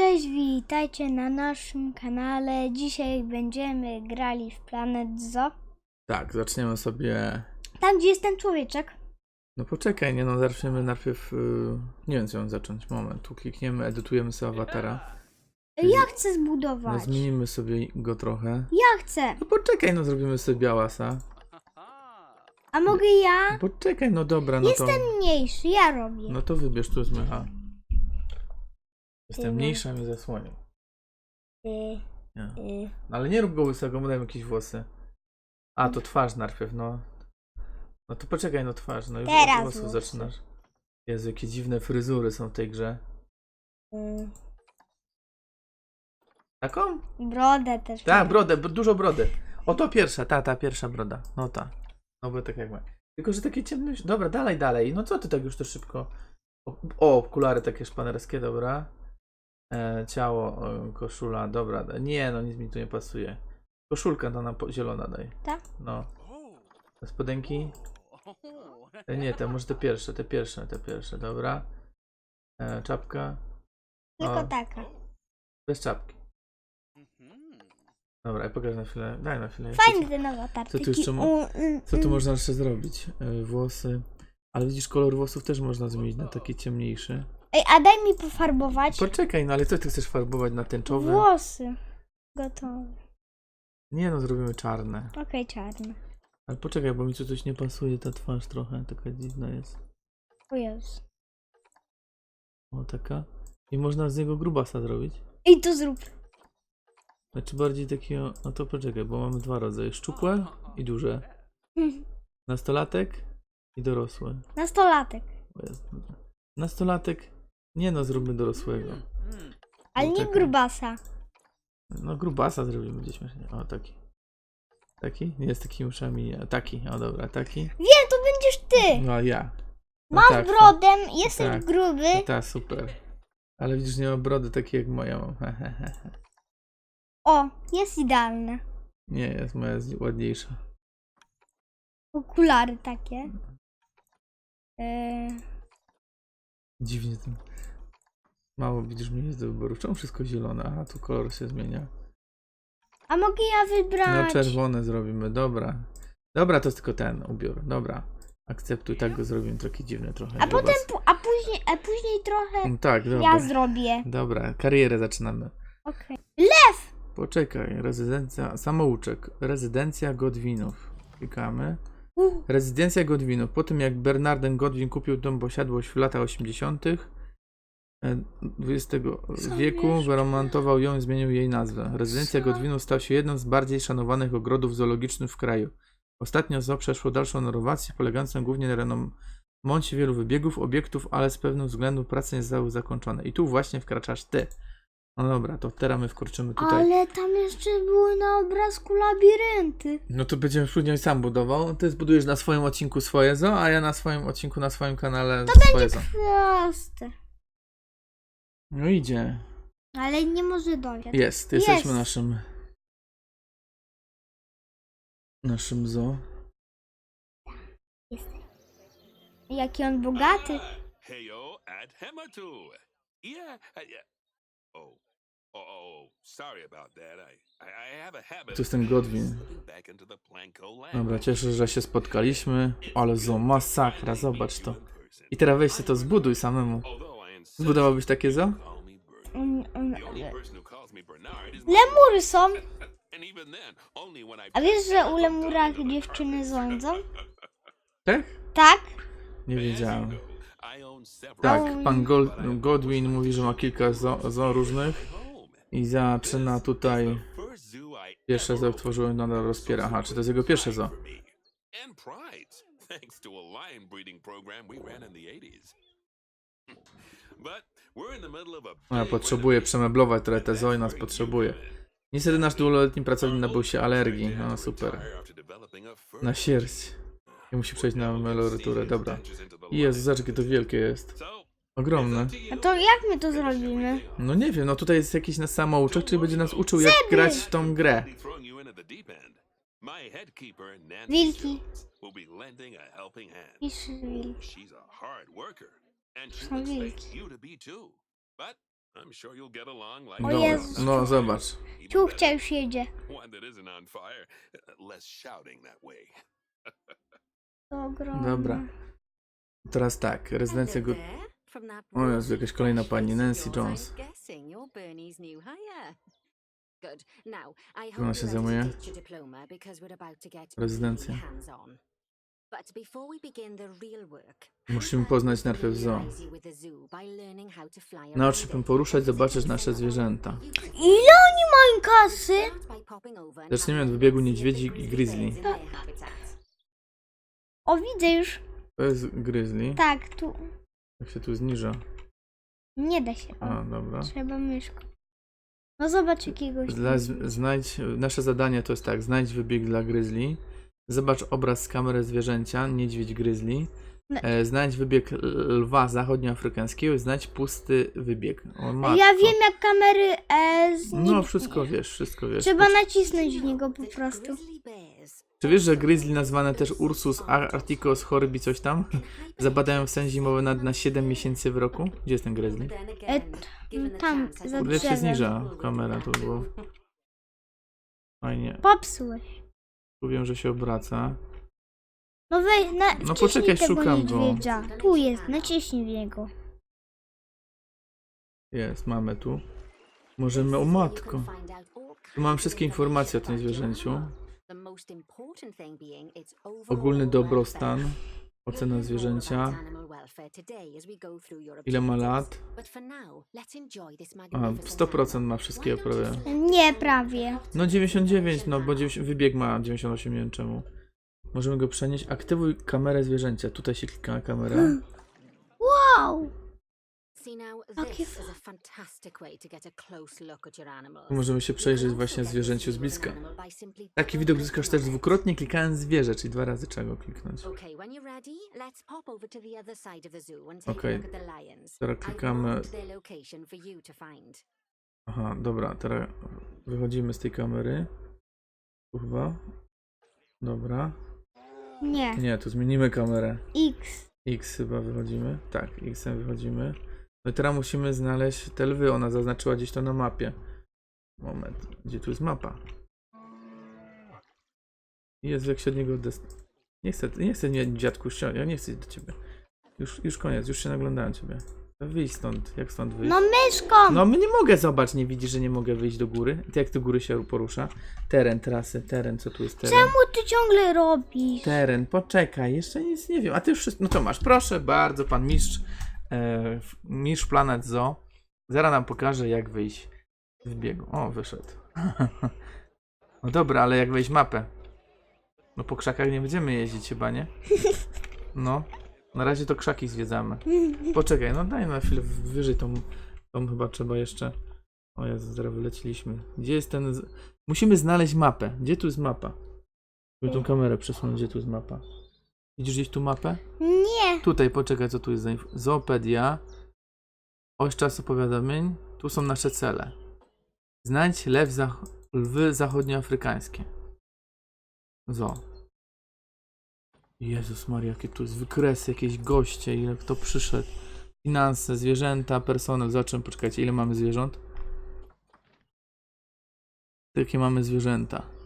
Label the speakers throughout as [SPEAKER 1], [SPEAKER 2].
[SPEAKER 1] Cześć, witajcie na naszym kanale. Dzisiaj będziemy grali w Planet Zoo.
[SPEAKER 2] Tak, zaczniemy sobie.
[SPEAKER 1] Tam, gdzie jest ten człowieczek.
[SPEAKER 2] No poczekaj, nie no, zaczniemy najpierw. Yy... Nie wiem, co mam zacząć. Moment, tu klikniemy, edytujemy sobie awatara.
[SPEAKER 1] Ja chcę
[SPEAKER 2] No,
[SPEAKER 1] zbudować.
[SPEAKER 2] zmienimy sobie go trochę.
[SPEAKER 1] Ja chcę.
[SPEAKER 2] No poczekaj, no zrobimy sobie białasa.
[SPEAKER 1] A mogę ja?
[SPEAKER 2] No poczekaj, no dobra, no to.
[SPEAKER 1] Jestem mniejszy, ja robię.
[SPEAKER 2] No to wybierz, tu jest mecha. Jestem
[SPEAKER 1] no.
[SPEAKER 2] mniejsza, mnie zasłonił.
[SPEAKER 1] Y,
[SPEAKER 2] Nie.
[SPEAKER 1] y.
[SPEAKER 2] No, ale nie rób go łysego, mu daj jakieś włosy. A, to twarz najpierw, no. No to poczekaj, no twarz, no już
[SPEAKER 1] Teraz
[SPEAKER 2] od włosów
[SPEAKER 1] włosy.
[SPEAKER 2] zaczynasz. Jezu, jakie dziwne fryzury są w tej grze.
[SPEAKER 1] y.
[SPEAKER 2] Taką?
[SPEAKER 1] Brodę też.
[SPEAKER 2] Tak,
[SPEAKER 1] mam.
[SPEAKER 2] brodę, dużo brody. O to pierwsza, ta, ta pierwsza broda. No ta. No bo tak jak ma. Tylko, że takie ciemne. Dobra, dalej, dalej. No co ty tak już to szybko? O, o okulary takie szpanerskie, dobra. E, ciało, o, koszula, dobra. Nie, no nic mi tu nie pasuje. Koszulka to na po- zielona daj.
[SPEAKER 1] Tak?
[SPEAKER 2] No. Te spodenki? E, nie, te może te pierwsze, te pierwsze, te pierwsze, dobra. E, czapka.
[SPEAKER 1] Tylko
[SPEAKER 2] O.
[SPEAKER 1] taka.
[SPEAKER 2] Bez czapki. Dobra, ja pokażę na chwilę. Daj na chwilę.
[SPEAKER 1] Fajny ten awatar.
[SPEAKER 2] co tu
[SPEAKER 1] taki
[SPEAKER 2] jeszcze
[SPEAKER 1] u-
[SPEAKER 2] Co tu można jeszcze zrobić? E, Włosy. Ale widzisz, kolor włosów też można zmienić na taki ciemniejszy.
[SPEAKER 1] Ej, a daj mi pofarbować
[SPEAKER 2] Poczekaj, no ale co ty chcesz farbować na tęczowy?
[SPEAKER 1] włosy. Gotowe.
[SPEAKER 2] Nie no, zrobimy czarne.
[SPEAKER 1] Okej, czarny.
[SPEAKER 2] Ale poczekaj, bo mi tu coś nie pasuje, ta twarz trochę taka dziwna jest.
[SPEAKER 1] O Jezu.
[SPEAKER 2] O, taka. I można z niego grubasa zrobić.
[SPEAKER 1] Ej, to zrób.
[SPEAKER 2] Znaczy bardziej takiego, no to poczekaj, bo mamy dwa rodzaje. Szczupłe i duże. Nastolatek i dorosłe.
[SPEAKER 1] Nastolatek.
[SPEAKER 2] O Jezu. Nastolatek, nie no, zróbmy dorosłego.
[SPEAKER 1] Ale
[SPEAKER 2] No
[SPEAKER 1] nie
[SPEAKER 2] czekaj.
[SPEAKER 1] grubasa.
[SPEAKER 2] No grubasa zrobimy gdzieś śmiesznie. O, taki. Taki? Nie jest takimi uszami. nie. Taki, o dobra, taki.
[SPEAKER 1] Wiem, to będziesz ty.
[SPEAKER 2] No ja. No
[SPEAKER 1] Masz
[SPEAKER 2] tak,
[SPEAKER 1] brodę, jesteś
[SPEAKER 2] tak.
[SPEAKER 1] gruby.
[SPEAKER 2] No tak, super. Ale widzisz, nie ma brody takiej jak moja mam.
[SPEAKER 1] O, jest idealne.
[SPEAKER 2] Nie, jest moja jest ładniejsza.
[SPEAKER 1] Okulary takie. Eee,
[SPEAKER 2] Dziwnie ten. Mało widzisz mnie jest do wyboru. Czemu wszystko zielone? Aha, tu kolor się zmienia.
[SPEAKER 1] a mogę ja
[SPEAKER 2] No
[SPEAKER 1] wybrać?
[SPEAKER 2] czerwone zrobimy, dobra. Dobra, to jest tylko ten ubiór. Dobra. Akceptuj, tak go zrobimy, taki dziwny trochę.
[SPEAKER 1] a potem, pu- a później, a później trochę
[SPEAKER 2] Mm, Tak, dobra.
[SPEAKER 1] ja zrobię.
[SPEAKER 2] Dobra, karierę zaczynamy.
[SPEAKER 1] Okej.
[SPEAKER 2] Poczekaj, rezydencja, samouczek, rezydencja Godwinów. Klikamy.
[SPEAKER 1] Uh,
[SPEAKER 2] Rezydencja Godwinów. Po tym jak Bernardem Godwin kupił tą posiadłość w latach 80. XX wieku, wyremontował ją i zmienił jej nazwę. Rezydencja
[SPEAKER 1] Co?
[SPEAKER 2] Godwinów stał się jednym z bardziej szanowanych ogrodów zoologicznych w kraju. Ostatnio zoo przeszło dalszą renowację, polegającą głównie na remoncie wielu wybiegów, obiektów, ale z pewnych względów prace nie zostały zakończone. I tu właśnie wkraczasz ty. No dobra, to teraz my wkroczymy tutaj.
[SPEAKER 1] ale tam jeszcze były na obrazku labirynty.
[SPEAKER 2] No to będziemy później sam budował. Ty zbudujesz na swoim odcinku swoje zo, a ja na swoim odcinku, na swoim kanale swoje zo.
[SPEAKER 1] Proste.
[SPEAKER 2] No idzie.
[SPEAKER 1] Ale nie może dojść.
[SPEAKER 2] Jest, jesteśmy
[SPEAKER 1] Jest.
[SPEAKER 2] naszym naszym zo.
[SPEAKER 1] Jaki on bogaty.
[SPEAKER 3] Heyo at Hematu. Yeah. yeah. Oh. Oh, oh, sorry about that. I, I, I have a habit.
[SPEAKER 2] Tu jest ten Godwin.
[SPEAKER 3] slipping back into the Planko language.
[SPEAKER 2] Dobra, cieszę się, że się spotkaliśmy. Ale zo, masakra, zobacz to. I teraz weź sobie to zbuduj samemu.
[SPEAKER 3] Although
[SPEAKER 2] Zbudowałbyś takie zo?
[SPEAKER 3] you call me Bernard.
[SPEAKER 1] On, on,
[SPEAKER 3] The only person who calls me Bernard is
[SPEAKER 1] lemury są. A wiesz, że u lemurach dziewczyny rządzą?
[SPEAKER 2] Tak?
[SPEAKER 1] Tak?
[SPEAKER 2] Nie wiedziałem. Tak, pan Gol- Godwin mówi, że ma kilka zo, zo różnych i zaczyna tutaj
[SPEAKER 3] zoo
[SPEAKER 2] pierwsze zo tworzyłem nadal rozpiera. Aha, czy to jest jego pierwsze zo?
[SPEAKER 3] For me. And pride, thanks to a lion breeding program we ran in the 80s. But we're in the middle of a
[SPEAKER 2] Ja potrzebuję przemeblować trochę te zo i nas potrzebuje. Niestety nasz długoletni pracownik nabył się alergii. No super. Na sierść. I musi przejść na meloryturę, dobra. Jezu, zobacz jakie to wielkie jest. Ogromne.
[SPEAKER 1] A to jak my to zrobimy?
[SPEAKER 2] No nie wiem, no tutaj jest jakiś nas samouczek, czyli będzie nas uczył jak grać w tą grę.
[SPEAKER 1] Wilki.
[SPEAKER 3] Wilki.
[SPEAKER 1] Pisz wilk.
[SPEAKER 3] She's a hard worker. And she expects you to be too. But I'm sure you'll get along like
[SPEAKER 1] O
[SPEAKER 2] No, no zobacz.
[SPEAKER 1] Ciuchcia już jedzie.
[SPEAKER 3] One that isn't on fire. Uh, Less shouting that way.
[SPEAKER 1] To ogromne.
[SPEAKER 2] Dobra. Teraz tak, rezydencja go... O Jezu, jakaś kolejna pani, Nancy Jones.
[SPEAKER 4] Ona się zajmuje?
[SPEAKER 2] Rezydencja.
[SPEAKER 4] Musimy
[SPEAKER 2] Musimy poznać najpierw zoo.
[SPEAKER 4] Na
[SPEAKER 2] Nauczyłbym poruszać, zobaczyć nasze zwierzęta.
[SPEAKER 1] Ile oni mają kasy?
[SPEAKER 2] Zaczniemy od wybiegu niedźwiedzi i grizzly.
[SPEAKER 1] O, widzę już.
[SPEAKER 2] To jest grizzly.
[SPEAKER 1] Tak, tu.
[SPEAKER 2] Jak się tu zniża.
[SPEAKER 1] Nie da się.
[SPEAKER 2] A, dobra.
[SPEAKER 1] trzeba myszką. No zobacz jakiegoś.
[SPEAKER 2] Dla, znajdź, nasze zadanie to jest tak, znajdź wybieg dla grizzly, zobacz obraz z kamery zwierzęcia, niedźwiedź grizzly,
[SPEAKER 1] No.
[SPEAKER 2] e, znajdź wybieg lwa zachodnioafrykańskiego znajdź pusty wybieg. O,
[SPEAKER 1] Ja wiem jak kamery e, z
[SPEAKER 2] No, wszystko wiesz, wszystko wiesz.
[SPEAKER 1] Trzeba nacisnąć w niego po prostu.
[SPEAKER 2] Czy wiesz, że grizzly nazwane też Ursus arcticus horbi coś tam? Zabadają w sen zimowy na, na 7 miesięcy w roku? Gdzie jest ten grizzly?
[SPEAKER 1] E, tam, za
[SPEAKER 2] Kurde, jak się
[SPEAKER 1] drzewem.
[SPEAKER 2] zniża kamera, to było fajnie.
[SPEAKER 1] Popsułeś.
[SPEAKER 2] Mówią, że się obraca.
[SPEAKER 1] No wej, na,
[SPEAKER 2] No poczekaj,
[SPEAKER 1] tego
[SPEAKER 2] szukam go.
[SPEAKER 1] niedźwiedzia. Tu jest, naciśnij w niego.
[SPEAKER 2] Jest, mamy tu. Możemy, o matko. Tu mam wszystkie informacje o tym zwierzęciu. Ogólny dobrostan, ocena zwierzęcia, ile ma lat. A, 100% ma wszystkie prawie.
[SPEAKER 1] Nie, prawie.
[SPEAKER 2] No 99, no bo 90, wybieg ma 98, nie wiem czemu. Możemy go przenieść. Aktywuj kamerę zwierzęcia. Tutaj się klika Tu możemy się przejrzeć właśnie zwierzęciu z bliska. Taki widok uzyskasz też dwukrotnie klikając zwierzę, czyli dwa razy trzeba go kliknąć.
[SPEAKER 4] Okay, to
[SPEAKER 2] Okej.
[SPEAKER 4] lions.
[SPEAKER 2] Teraz klikamy.
[SPEAKER 4] to.
[SPEAKER 2] Aha, dobra, teraz wychodzimy z tej kamery. Kurwa. Dobra.
[SPEAKER 1] Nie.
[SPEAKER 2] Nie, tu zmienimy kamerę.
[SPEAKER 1] X.
[SPEAKER 2] X chyba wychodzimy. Tak, X wychodzimy. No i teraz musimy znaleźć te lwy. Ona zaznaczyła gdzieś to na mapie. Moment, gdzie tu jest mapa? Jest jak się od niego. Nie chcę, nie chcę, nie, dziadku, ja nie chcę do ciebie. Już, już koniec, już się naglądałem ciebie. Wyjdź stąd, jak stąd wyjść?
[SPEAKER 1] No myszką!
[SPEAKER 2] No my nie mogę, zobacz, nie widzisz, że nie mogę wyjść do góry? Ty jak do góry się porusza? Teren, trasy, teren, co tu jest teren?
[SPEAKER 1] Czemu ty ciągle robisz?
[SPEAKER 2] Teren, poczekaj, jeszcze nic nie wiem. A ty już wszystko, no to masz, proszę bardzo, pan mistrz, e, mistrz Planet Zoo. Zaraz nam pokaże, jak wyjść z biegu. O, wyszedł. no dobra, ale jak wejść mapę? No po krzakach nie będziemy jeździć chyba, nie? No, na razie to krzaki zwiedzamy. Poczekaj, no daj na chwilę wyżej tą, tą chyba trzeba jeszcze. O Jezu, zaraz wyleciliśmy. Gdzie jest ten... Musimy znaleźć mapę. Gdzie tu jest mapa? Żeby tą kamerę przesunąć, gdzie tu jest mapa. Widzisz gdzieś tu mapę?
[SPEAKER 1] Nie.
[SPEAKER 2] Tutaj, poczekaj, co tu jest za inf- Zoopedia. Oś czasu powiadomień. Tu są nasze cele. Znajdź lew zach- lwy zachodnioafrykańskie. Zo. Jezus Maria, jakie tu jest wykresy, jakieś goście, ile kto przyszedł. Finanse, zwierzęta, personel. Zobaczymy, poczekajcie, ile mamy zwierząt? Jakie mamy zwierzęta?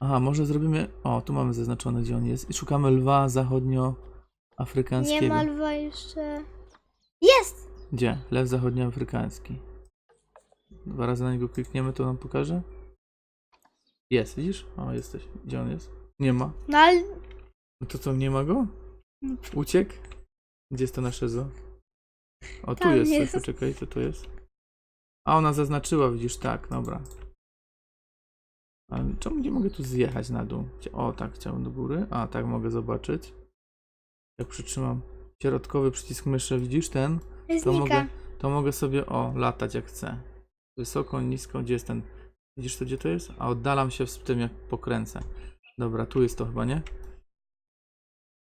[SPEAKER 2] Aha, może zrobimy. O, tu mamy zaznaczone, gdzie on jest. I szukamy lwa zachodnioafrykańskiego.
[SPEAKER 1] Nie ma lwa jeszcze. Jest!
[SPEAKER 2] Gdzie? Lew zachodnioafrykański. Dwa razy na niego klikniemy, to nam pokaże. Jest, widzisz? O, jesteś. Gdzie on jest? Nie ma.
[SPEAKER 1] No ale
[SPEAKER 2] No to co, nie ma go? Uciekł? Gdzie jest to nasze zo? O, tu
[SPEAKER 1] Tam
[SPEAKER 2] jest,
[SPEAKER 1] jest.
[SPEAKER 2] coś, poczekaj, co tu jest? A, ona zaznaczyła, widzisz, tak, dobra. A czemu nie mogę tu zjechać na dół? O, tak, chciałem do góry. A, tak, mogę zobaczyć. Jak przytrzymam środkowy przycisk myszy, widzisz ten? To mogę, to mogę sobie, o, latać jak chcę. Wysoko, nisko, gdzie jest ten? Widzisz to, gdzie to jest? A oddalam się z tym, jak pokręcę. Dobra, tu jest to chyba, nie?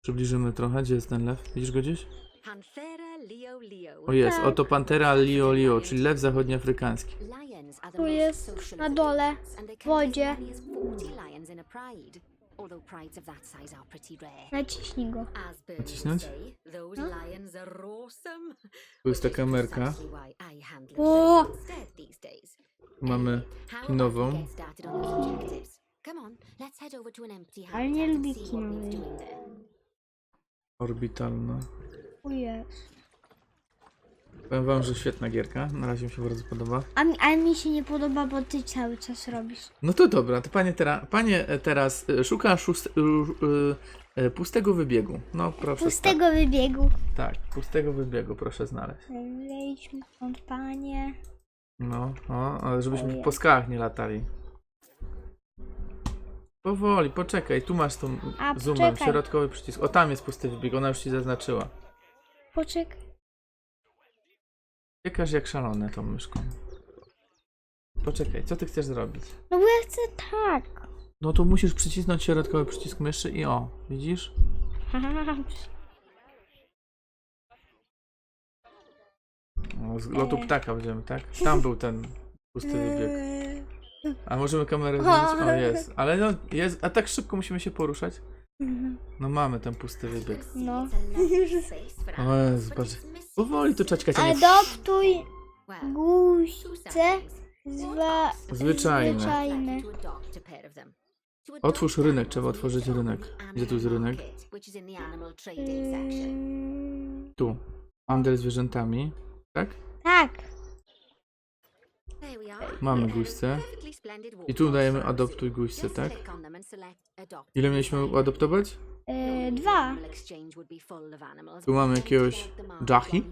[SPEAKER 2] Przybliżymy trochę, gdzie jest ten lew? Widzisz go gdzieś?
[SPEAKER 4] Panthera leo leo.
[SPEAKER 2] O jest,
[SPEAKER 1] Tak.
[SPEAKER 2] oto Pantera Lio Lio, czyli lew zachodnioafrykański.
[SPEAKER 1] Tu jest, na dole, w wodzie.
[SPEAKER 4] many as 40 lions in a pride. although prides of that size are pretty rare.
[SPEAKER 1] Naciśnij go.
[SPEAKER 2] Nacisnąć?
[SPEAKER 1] No.
[SPEAKER 2] Tu jest taka merka.
[SPEAKER 1] O!
[SPEAKER 2] mamy kinową.
[SPEAKER 1] Ale nie
[SPEAKER 4] doing there.
[SPEAKER 2] orbitalna.
[SPEAKER 1] O jest.
[SPEAKER 2] Powiem wam, że świetna gierka. Na razie mi się bardzo podoba.
[SPEAKER 1] A mi, a mi się nie podoba, bo ty cały czas robisz.
[SPEAKER 2] No to dobra, to panie, tera, panie e, teraz e, szuka szóst, e, e, pustego wybiegu. No proszę.
[SPEAKER 1] Pustego wybiegu.
[SPEAKER 2] Tak, tak, pustego wybiegu proszę znaleźć.
[SPEAKER 1] Wejdźmy stąd, panie.
[SPEAKER 2] No, o, ale żebyśmy
[SPEAKER 1] Ojej.
[SPEAKER 2] po skałach nie latali. Powoli, poczekaj, tu masz tą
[SPEAKER 1] A,
[SPEAKER 2] zoomem,
[SPEAKER 1] poczekaj.
[SPEAKER 2] środkowy przycisk. O, tam jest pusty wybieg, ona już ci zaznaczyła.
[SPEAKER 1] Poczekaj.
[SPEAKER 2] Biekasz jak szalone tą myszką. Poczekaj, co ty chcesz zrobić?
[SPEAKER 1] No bo ja chcę tak.
[SPEAKER 2] No to musisz przycisnąć środkowy przycisk myszy i o, widzisz? O, z lotu ptaka będziemy, tak? Tam był ten pusty wybieg. A możemy kamerę zmienić? O, jest. Ale no, jest. A tak szybko musimy się poruszać?
[SPEAKER 1] Mhm.
[SPEAKER 2] No mamy ten pusty wybieg.
[SPEAKER 1] No.
[SPEAKER 2] O Jezu, patrz. Powoli tu czekać, a nie...
[SPEAKER 1] Adoptuj guźce zwa...
[SPEAKER 2] Zwyczajne.
[SPEAKER 1] zwyczajne.
[SPEAKER 2] Otwórz rynek, trzeba otworzyć rynek. Gdzie tu jest rynek?
[SPEAKER 1] Ym,
[SPEAKER 2] Tu. Handel zwierzętami. Tak?
[SPEAKER 1] Tak.
[SPEAKER 2] Mamy guźce. I tu dajemy adoptuj guźce, tak? Ile mieliśmy adoptować?
[SPEAKER 1] Yy, dwa.
[SPEAKER 2] Tu mamy jakiegoś Jahi.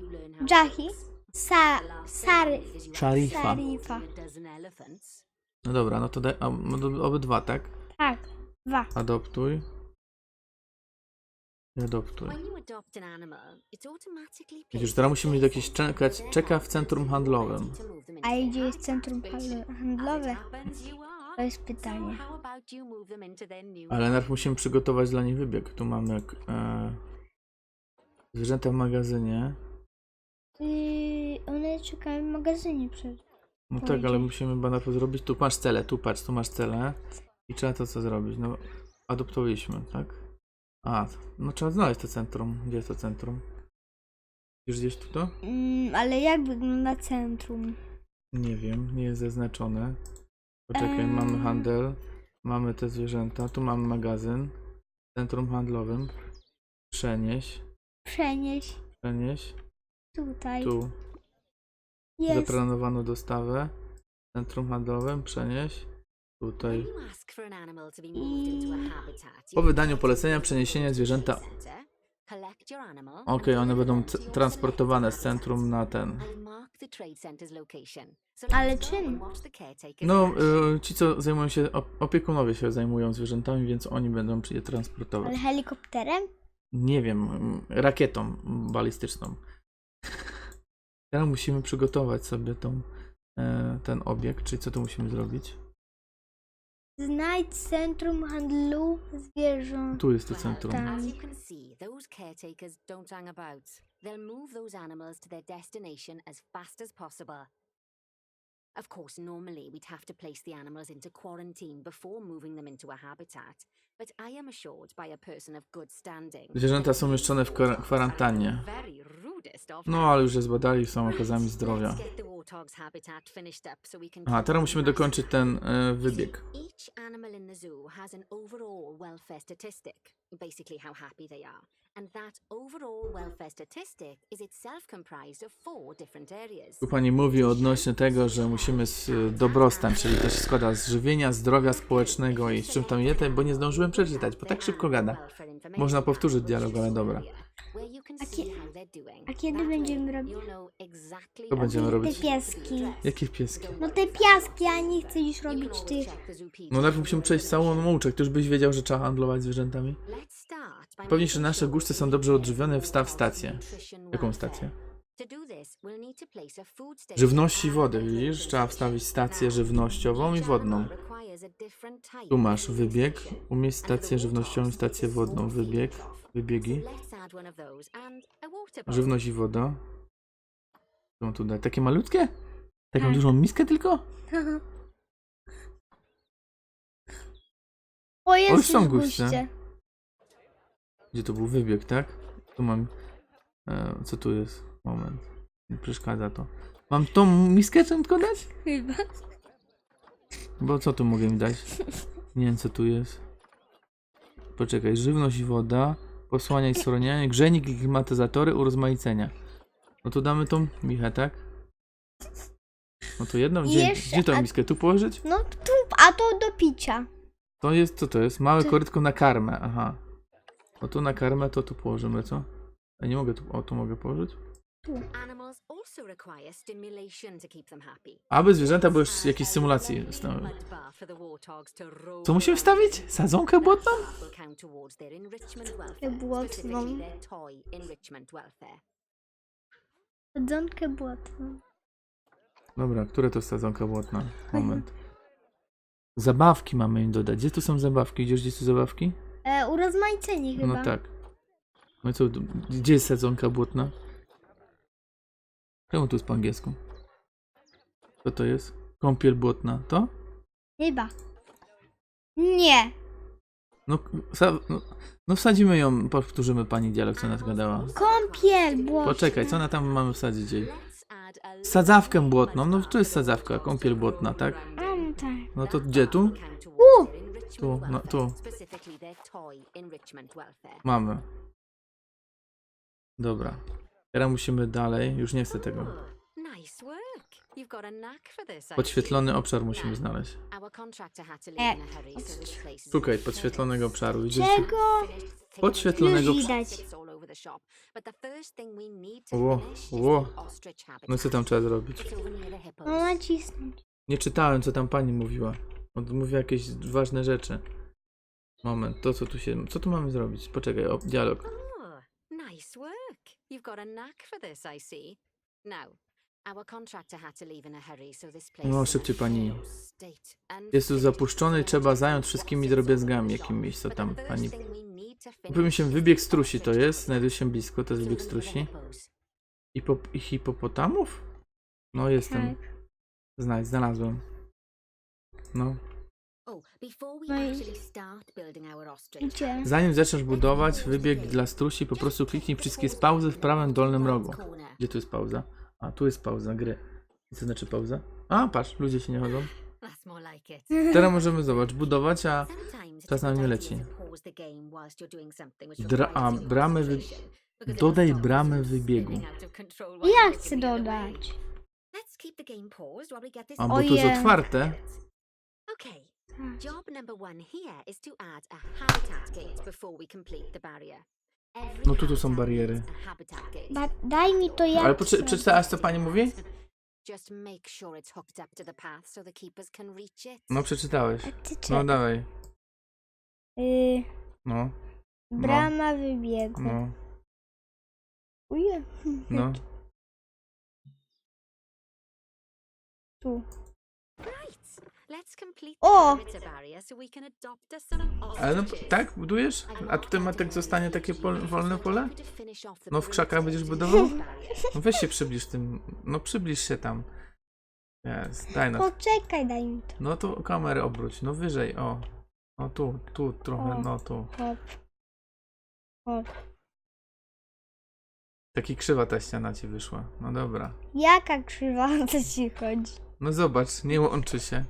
[SPEAKER 1] Jahi. Sa... Sary...
[SPEAKER 2] Szarifa.
[SPEAKER 1] Sarifa.
[SPEAKER 2] No dobra, no to daj, no obydwa, tak?
[SPEAKER 1] Tak. Dwa.
[SPEAKER 2] Adoptuj. I adoptuj.
[SPEAKER 4] Widzisz, teraz musimy do jakiejś
[SPEAKER 2] czekać- czeka w centrum handlowym.
[SPEAKER 1] A gdzie jest centrum handlo- handlowe? To jest pytanie.
[SPEAKER 2] Ale najpierw musimy przygotować dla nich wybieg. Tu mamy e, zwierzęta w magazynie.
[SPEAKER 1] Yy, one czekają w magazynie przed.
[SPEAKER 2] No tak, ale musimy chyba najpierw zrobić. Tu masz cele, tu patrz, tu masz cele. I trzeba to co zrobić? No, adoptowaliśmy, tak? A, no trzeba znaleźć to centrum. Gdzie jest to centrum? Już gdzieś tu to?
[SPEAKER 1] Mm, ale jak wygląda centrum?
[SPEAKER 2] Nie wiem, nie jest zaznaczone. Poczekaj,
[SPEAKER 1] Em.
[SPEAKER 2] mamy handel, mamy te zwierzęta, tu mamy magazyn, w centrum handlowym. Przenieś,
[SPEAKER 1] Przenieść
[SPEAKER 2] przenieś,
[SPEAKER 1] tutaj.
[SPEAKER 2] tu.
[SPEAKER 1] Jest.
[SPEAKER 2] Zaplanowano dostawę. W centrum handlowym, przenieś. Tutaj. Po wydaniu polecenia przeniesienia zwierzęta. Okej, one będą transportowane z centrum na ten.
[SPEAKER 1] Ale czym?
[SPEAKER 2] No, y, ci co zajmują się, op- opiekunowie się zajmują zwierzętami, więc oni będą je transportować.
[SPEAKER 1] Ale helikopterem?
[SPEAKER 2] Nie wiem, rakietą balistyczną. Teraz musimy przygotować sobie tą, e, ten obiekt, czyli co tu musimy zrobić?
[SPEAKER 1] Znajdź centrum handlu zwierząt.
[SPEAKER 2] Tu jest to centrum.
[SPEAKER 1] Tak.
[SPEAKER 4] As you can see, those caretakers don't hang about. They'll move those animals to their destination as fast as possible. Of course, normally we'd have to place the animals into quarantine before moving them into a habitat, but I am assured by a person of good standing.
[SPEAKER 2] Zwierzęta są umieszczone w kwar- kwarantannie.
[SPEAKER 4] Very rudest of
[SPEAKER 2] No, ale już je zbadali, są okazami zdrowia.
[SPEAKER 4] Let's get the warthog's habitat finished up so we can
[SPEAKER 2] Aha, teraz musimy dokończyć ten e, wybieg.
[SPEAKER 4] Each animal in the zoo has an overall welfare statistic, basically how happy they are. And that overall welfare statistic is itself comprised of four different areas.
[SPEAKER 2] Tu pani mówi odnośnie tego, że musimy z dobrostan, czyli to się składa z żywienia, zdrowia społecznego i z czym tam jest, bo nie zdążyłem przeczytać, bo tak szybko gada. Można powtórzyć dialog, ale dobra.
[SPEAKER 1] A kie- a kiedy będziemy robić?
[SPEAKER 2] Co będziemy
[SPEAKER 1] Te
[SPEAKER 2] robić?
[SPEAKER 1] pieski.
[SPEAKER 2] Jakie pieski?
[SPEAKER 1] No te piaski, a nie chcę już robić tych.
[SPEAKER 2] No najpierw musimy przejść całą mączek. Ty już byś wiedział, że trzeba handlować zwierzętami? Pewnie, że nasze guźce są dobrze odżywione, wstaw stację. Jaką stację? Żywności i wody, widzisz? Trzeba wstawić stację żywnościową i wodną. Tu masz wybieg, umieść stację żywnościową i stację wodną. Wybieg, wybiegi, żywność i woda. Co tu dać? Takie malutkie? Taką
[SPEAKER 1] Tak.
[SPEAKER 2] dużą miskę tylko?
[SPEAKER 1] O, jest
[SPEAKER 2] już są guście. Gdzie to był wybieg, tak? Tu mam. E, co tu jest? Moment. Nie przeszkadza to. Mam tą miskę tylko dać?
[SPEAKER 1] Chyba.
[SPEAKER 2] Bo co tu mogę im dać? Nie wiem co tu jest. Poczekaj, żywność i woda, posłania i schronienie, grzejnik i klimatyzatory, urozmaicenia. No to damy tą michę, tak? No to jedną, gdzie,
[SPEAKER 1] Jeszcze,
[SPEAKER 2] gdzie tą
[SPEAKER 1] a-
[SPEAKER 2] miskę? Tu położyć?
[SPEAKER 1] No tu, a to do picia.
[SPEAKER 2] To jest, co to jest? Małe korytko na karmę, aha. No tu na karmę to tu położymy, co? Ja nie mogę tu, o tu mogę położyć?
[SPEAKER 4] Happy.
[SPEAKER 2] Aby zwierzęta były już jakieś symulacje stały. Co musimy wstawić? Sadzonkę błotną?
[SPEAKER 1] Błotną. Sadzonkę błotną.
[SPEAKER 2] Dobra, które to sadzonka błotna? Moment. Zabawki mamy im dodać. Gdzie tu są zabawki? Gdzieś gdzie są zabawki?
[SPEAKER 1] E, urozmaicenie chyba.
[SPEAKER 2] No tak. No i co, gdzie jest sadzonka błotna? Czemu tu jest po angielsku? Co to jest? Kąpiel błotna. To?
[SPEAKER 1] Chyba. Nie.
[SPEAKER 2] No, no, no wsadzimy ją, powtórzymy pani dialog, co ona gadała.
[SPEAKER 1] Kąpiel błotna.
[SPEAKER 2] Poczekaj, co ona tam mamy wsadzić jej? Sadzawkę błotną, no to jest sadzawka, kąpiel błotna, tak?
[SPEAKER 1] No tak.
[SPEAKER 2] No to gdzie tu?
[SPEAKER 1] U!
[SPEAKER 2] Tu, no tu. Mamy. Dobra. Teraz musimy dalej, już nie chcę tego. Podświetlony obszar musimy znaleźć.
[SPEAKER 1] E,
[SPEAKER 2] Szukaj podświetlonego obszaru. Widzisz?
[SPEAKER 1] Czego?
[SPEAKER 2] Podświetlonego
[SPEAKER 1] Już
[SPEAKER 2] obs-
[SPEAKER 1] widać.
[SPEAKER 2] Ło, ło. No co tam trzeba zrobić?
[SPEAKER 1] No nacisnąć.
[SPEAKER 2] Nie czytałem, co tam pani mówiła. On mówiła jakieś ważne rzeczy. Moment, to co tu się... Co tu mamy zrobić? Poczekaj, o, dialog.
[SPEAKER 4] Oh, nice work. You've got a knack for this, I see. Now, our contractor had to leave in a hurry, so this place
[SPEAKER 2] No, szybciej, pani. Jest tu zapuszczony trzeba zająć wszystkimi drobiazgami jakimiś, co tam pani... Powiem się, wybieg strusi to jest, znajduje się blisko, to jest wybieg strusi. I, I hipopotamów? No jestem.
[SPEAKER 1] Tak.
[SPEAKER 2] Znajdź, znalazłem. No.
[SPEAKER 4] Oh,
[SPEAKER 1] No i- Gdzie?
[SPEAKER 2] Zanim zaczniesz budować wybieg dla strusi, po prostu kliknij przycisk pauzy w prawym dolnym rogu. Gdzie tu jest pauza? A, tu jest pauza gry. I co znaczy pauza? A, patrz, ludzie się nie chodzą. Teraz możemy zobacz, budować, a czas nam nie leci. Dra- a, bramy wy- dodaj
[SPEAKER 4] you
[SPEAKER 2] wybiegu.
[SPEAKER 1] Ja chcę dodać.
[SPEAKER 2] A, bo tu jest otwarte.
[SPEAKER 4] Okay. Job number one here is to add a habitat gate before we complete the barrier. Every
[SPEAKER 2] No tu tu są
[SPEAKER 4] habitat
[SPEAKER 2] bariery.
[SPEAKER 4] needs a habitat gate.
[SPEAKER 1] Ba daj mi to ja.
[SPEAKER 2] Ale poczy- przeczytałaś, co pani mówi?
[SPEAKER 4] Just make sure it's hooked up to the path so the keepers can reach it.
[SPEAKER 2] No, przeczytałeś.
[SPEAKER 1] A ty
[SPEAKER 2] No, dawaj.
[SPEAKER 1] Y,
[SPEAKER 2] No,
[SPEAKER 1] brama wybiegu.
[SPEAKER 2] no,
[SPEAKER 1] Uje.
[SPEAKER 2] no.
[SPEAKER 1] Tu.
[SPEAKER 4] Some
[SPEAKER 2] Ale no, tak budujesz? A tutaj ma tak zostanie takie pol- wolne pole?
[SPEAKER 4] No
[SPEAKER 2] w krzakach będziesz budował? No weź się przybliż tym. No przybliż się tam. Jest, daj na.
[SPEAKER 1] Poczekaj, daj mi to.
[SPEAKER 2] No to kamerę obróć. No wyżej, o. No tu, tu trochę,
[SPEAKER 1] O.
[SPEAKER 2] no tu.
[SPEAKER 1] Hop. Hop.
[SPEAKER 2] Taki krzywa ta ściana ci wyszła. No dobra.
[SPEAKER 1] Jaka krzywa, o co ci chodzi?
[SPEAKER 2] No zobacz, nie łączy się.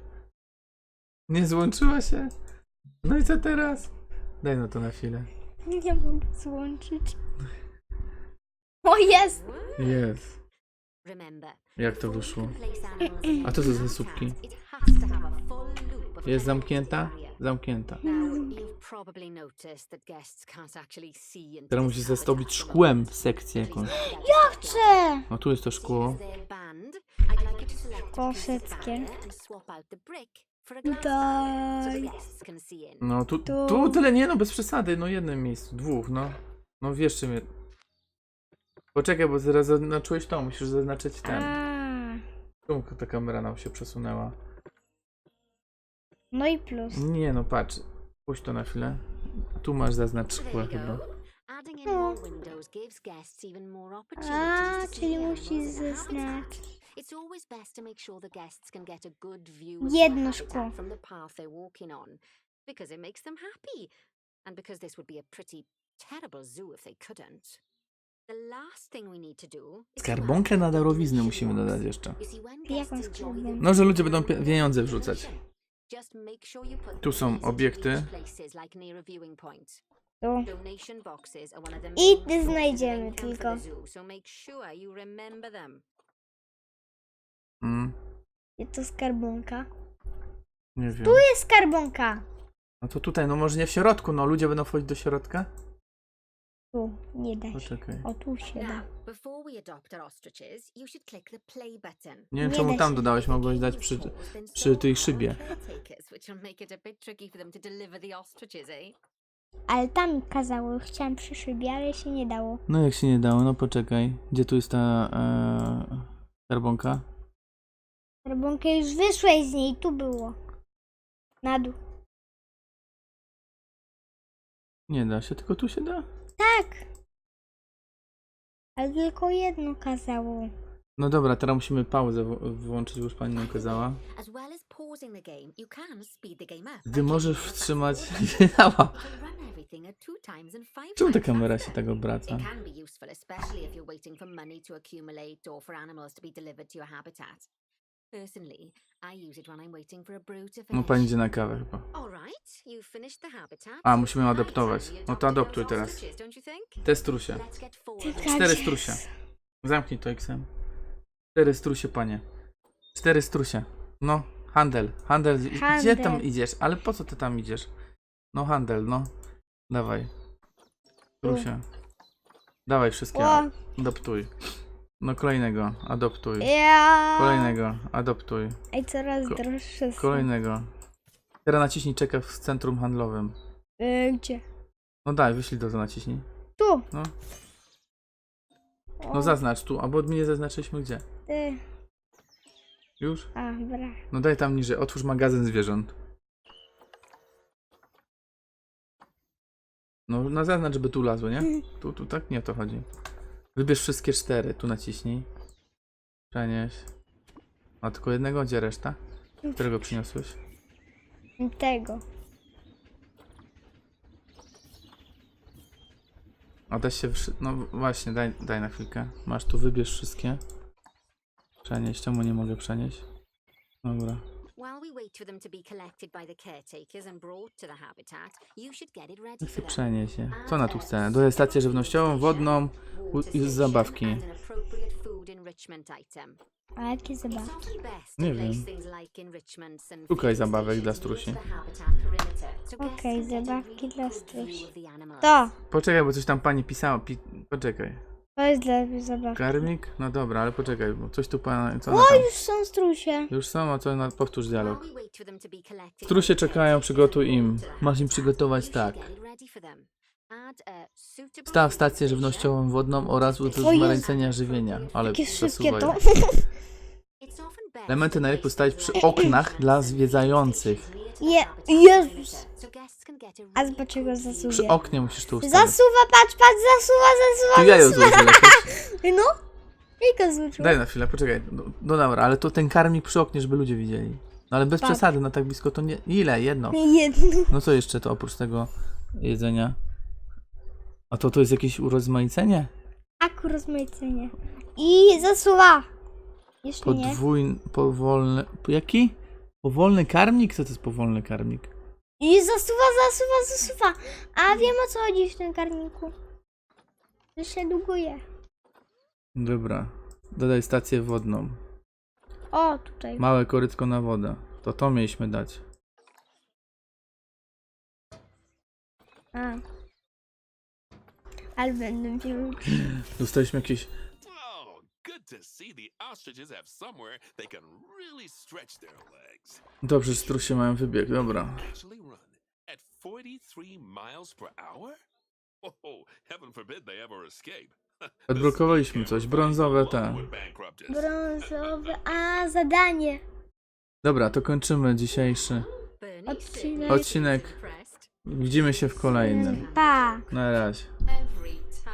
[SPEAKER 2] Nie złączyła się? No i co teraz? Daj no to na chwilę.
[SPEAKER 1] Nie mogę złączyć. O, jest!
[SPEAKER 2] Jest. Jak to wyszło? A to co za słupki? Jest zamknięta? Zamknięta. Teraz musisz zastąpić szkłem sekcję jakąś.
[SPEAKER 4] distracted.
[SPEAKER 1] Chcę!
[SPEAKER 2] No tu jest to szkło.
[SPEAKER 4] See their
[SPEAKER 1] Daj.
[SPEAKER 2] No tu,
[SPEAKER 1] Tu.
[SPEAKER 2] tu tyle nie no, bez przesady. No jednym miejscu, dwóch, no. No wiesz czym je... Poczekaj, bo zaraz zaznaczyłeś to, musisz zaznaczyć ten.
[SPEAKER 1] A,
[SPEAKER 2] Czemu ta kamera nam się przesunęła?
[SPEAKER 1] no i plus.
[SPEAKER 2] Nie no, patrz. Puść to na chwilę. Tu masz zaznacz chyba.
[SPEAKER 1] No. A, czyli musisz zaznaczyć.
[SPEAKER 4] It's always best to make sure the guests can get a good view of from the path they're walking on. because it makes them happy, and because this would be a pretty terrible zoo if they couldn't. The last thing we need to do is to
[SPEAKER 2] Skarbonkę na darowizny musimy dodać jeszcze.
[SPEAKER 4] You see, when
[SPEAKER 1] Jaką
[SPEAKER 4] guests enjoy the
[SPEAKER 1] skarbonkę?
[SPEAKER 2] No, że ludzie będą pie- pieniądze wrzucać.
[SPEAKER 4] Just make sure you put
[SPEAKER 2] Tu są
[SPEAKER 4] these in
[SPEAKER 2] obiekty.
[SPEAKER 4] each places like near a viewing point.
[SPEAKER 1] Tu.
[SPEAKER 4] Donation boxes are one of the
[SPEAKER 1] I
[SPEAKER 4] main
[SPEAKER 1] znajdziemy
[SPEAKER 4] for
[SPEAKER 1] tylko.
[SPEAKER 4] the zoo, so make sure you remember them.
[SPEAKER 2] Mm,
[SPEAKER 1] Jest to skarbonka.
[SPEAKER 2] nie wiem.
[SPEAKER 1] Tu jest skarbonka.
[SPEAKER 2] No to tutaj, no może nie w środku, no ludzie będą wchodzić do środka?
[SPEAKER 1] Tu, nie da się.
[SPEAKER 2] Poczekaj.
[SPEAKER 1] O, tu się da.
[SPEAKER 4] Now, before we adopt our ostriches, you should click the play button.
[SPEAKER 2] Nie wiem
[SPEAKER 1] Nie
[SPEAKER 2] czemu
[SPEAKER 1] da
[SPEAKER 2] tam
[SPEAKER 1] się.
[SPEAKER 2] dodałeś, mogłeś dać przy, przy tej szybie.
[SPEAKER 4] eh?
[SPEAKER 1] Ale tam mi kazało. Chciałam przy szybie, ale się nie dało.
[SPEAKER 2] No jak się nie dało, no poczekaj. Gdzie tu jest ta e, skarbonka?
[SPEAKER 1] Skarbonkę już wyszłeś z niej. Tu było. Na dół.
[SPEAKER 2] Nie da się, tylko tu się da?
[SPEAKER 1] Tak. Ale tylko jedno kazało.
[SPEAKER 2] No dobra, teraz musimy pauzę w- włączyć, bo już pani nam kazała.
[SPEAKER 4] As well as pausing the game, you can speed the game up.
[SPEAKER 2] Gdy
[SPEAKER 4] by
[SPEAKER 2] możesz wstrzymać...
[SPEAKER 4] fast
[SPEAKER 2] Nie dała.
[SPEAKER 4] It'll run everything at two times and five
[SPEAKER 2] Czemu ta
[SPEAKER 4] times
[SPEAKER 2] kamera
[SPEAKER 4] faster.
[SPEAKER 2] się tak obraca?
[SPEAKER 4] It can be useful, especially if you're waiting for money to accumulate or for animals to be delivered to your habitat. Personally, I use it when I'm waiting for a brew to
[SPEAKER 2] No
[SPEAKER 4] finish.
[SPEAKER 2] pani idzie na kawę chyba.
[SPEAKER 4] All right, you finished the habitat.
[SPEAKER 2] A, musimy ją adoptować. No to adoptuj teraz.
[SPEAKER 4] ostriches, don't you think?
[SPEAKER 2] Te strusie.
[SPEAKER 4] Let's get
[SPEAKER 2] Cztery strusie. Zamknij to Xem. Cztery strusie, panie. Cztery strusie. No, handel. Handel. Gdzie
[SPEAKER 1] Handel.
[SPEAKER 2] tam idziesz? Ale po co ty tam idziesz? No, handel, no. Dawaj. Strusie. Dawaj wszystkie.
[SPEAKER 1] O,
[SPEAKER 2] Adoptuj. No, kolejnego. Adoptuj.
[SPEAKER 1] ja.
[SPEAKER 2] Kolejnego. Adoptuj.
[SPEAKER 1] Ej, coraz
[SPEAKER 2] Ko-
[SPEAKER 1] droższe są.
[SPEAKER 2] Kolejnego. Teraz naciśnij czeka w centrum handlowym.
[SPEAKER 1] E, gdzie?
[SPEAKER 2] No daj, wyślij to, to naciśnij.
[SPEAKER 1] Tu.
[SPEAKER 2] No.
[SPEAKER 1] O,
[SPEAKER 2] No zaznacz tu, albo nie zaznaczyliśmy gdzie.
[SPEAKER 1] ty.
[SPEAKER 2] Już?
[SPEAKER 1] A, brak.
[SPEAKER 2] No daj tam niżej, otwórz magazyn zwierząt. No na zaznacz, żeby tu lazły, nie? Tu, tu, tak? Nie o to chodzi. Wybierz wszystkie cztery, tu naciśnij. Przenieś. A tylko jednego, gdzie reszta? Którego przyniosłeś?
[SPEAKER 1] Tego.
[SPEAKER 2] A da się wszy... No właśnie, daj, daj na chwilkę. Masz tu, wybierz wszystkie. Przenieść, czemu nie mogę przenieść? Dobra.
[SPEAKER 4] For them to be collected by the caretakers and brought to the habitat, you should get it ready for
[SPEAKER 2] chcę
[SPEAKER 4] them.
[SPEAKER 2] Co ona tu chce? Żywnościową, wodną u- i z zabawki.
[SPEAKER 4] And an appropriate food enrichment item.
[SPEAKER 1] A jakie zabawki?
[SPEAKER 2] Nie wiem. Szukaj zabawek dla strusi.
[SPEAKER 1] Okej, zabawki dla strusi. To.
[SPEAKER 2] Poczekaj, bo coś tam pani pisała. Pi... Poczekaj.
[SPEAKER 1] To jest dla zabawki.
[SPEAKER 2] Karmik? No dobra, ale poczekaj, bo coś tu pana... Co ona
[SPEAKER 1] O,
[SPEAKER 2] tam?
[SPEAKER 1] już są strusie.
[SPEAKER 2] Już są, a co na... Powtórz dialog. Strusie czekają, przygotuj im. Masz im przygotować tak. Staw stację żywnościową wodną oraz urozmaicenia żywienia. Ale
[SPEAKER 1] Jakie szybkie to.
[SPEAKER 2] Elementy najlepiej
[SPEAKER 4] the
[SPEAKER 2] przy oknach dla zwiedzających.
[SPEAKER 1] Je- Jezus.
[SPEAKER 4] a
[SPEAKER 1] zobaczcie go zasuwie.
[SPEAKER 2] Przy oknie musisz tu ustawić.
[SPEAKER 1] Zasuwa, patrz, patrz, zasuwa, zasuwa,
[SPEAKER 2] jajo
[SPEAKER 1] zasuwa.
[SPEAKER 2] złożył jakieś.
[SPEAKER 1] No. I go złuczył.
[SPEAKER 2] Daj na chwilę, poczekaj. No, no dobra, ale to ten karmik przy oknie, żeby ludzie widzieli. No ale bez
[SPEAKER 1] Tak.
[SPEAKER 2] przesady, na tak blisko to nie... Ile? Jedno.
[SPEAKER 1] Jedno.
[SPEAKER 2] No co jeszcze to oprócz tego jedzenia? A to to jest jakieś urozmaicenie?
[SPEAKER 1] Aku rozmaicenie. I zasuwa. Nie.
[SPEAKER 2] Podwójny, powolny... Jaki? Powolny karmik? Co to jest powolny karmik?
[SPEAKER 1] I zasuwa, zasuwa, zasuwa. A wiem o co chodzi w tym karniku. Że się długuje.
[SPEAKER 2] Dobra. Dodaj stację wodną.
[SPEAKER 1] O, tutaj.
[SPEAKER 2] Małe korytko na wodę. To to mieliśmy dać.
[SPEAKER 1] A. Ale będę wziął.
[SPEAKER 2] Dostaliśmy jakieś...
[SPEAKER 3] See the ostriches have somewhere they can really stretch their legs.
[SPEAKER 2] Dobrze, strusie mają wybieg, dobra.
[SPEAKER 3] Actually run at 43 miles per hour? Oh, heaven forbid they ever escape.
[SPEAKER 2] Odblokowaliśmy coś, brązowe te.
[SPEAKER 1] Brązowe. A, zadanie.
[SPEAKER 2] Dobra, to kończymy dzisiejszy.
[SPEAKER 1] Odcinek.
[SPEAKER 2] Odcinek. Widzimy się w kolejnym.
[SPEAKER 1] Pa.
[SPEAKER 2] Na razie.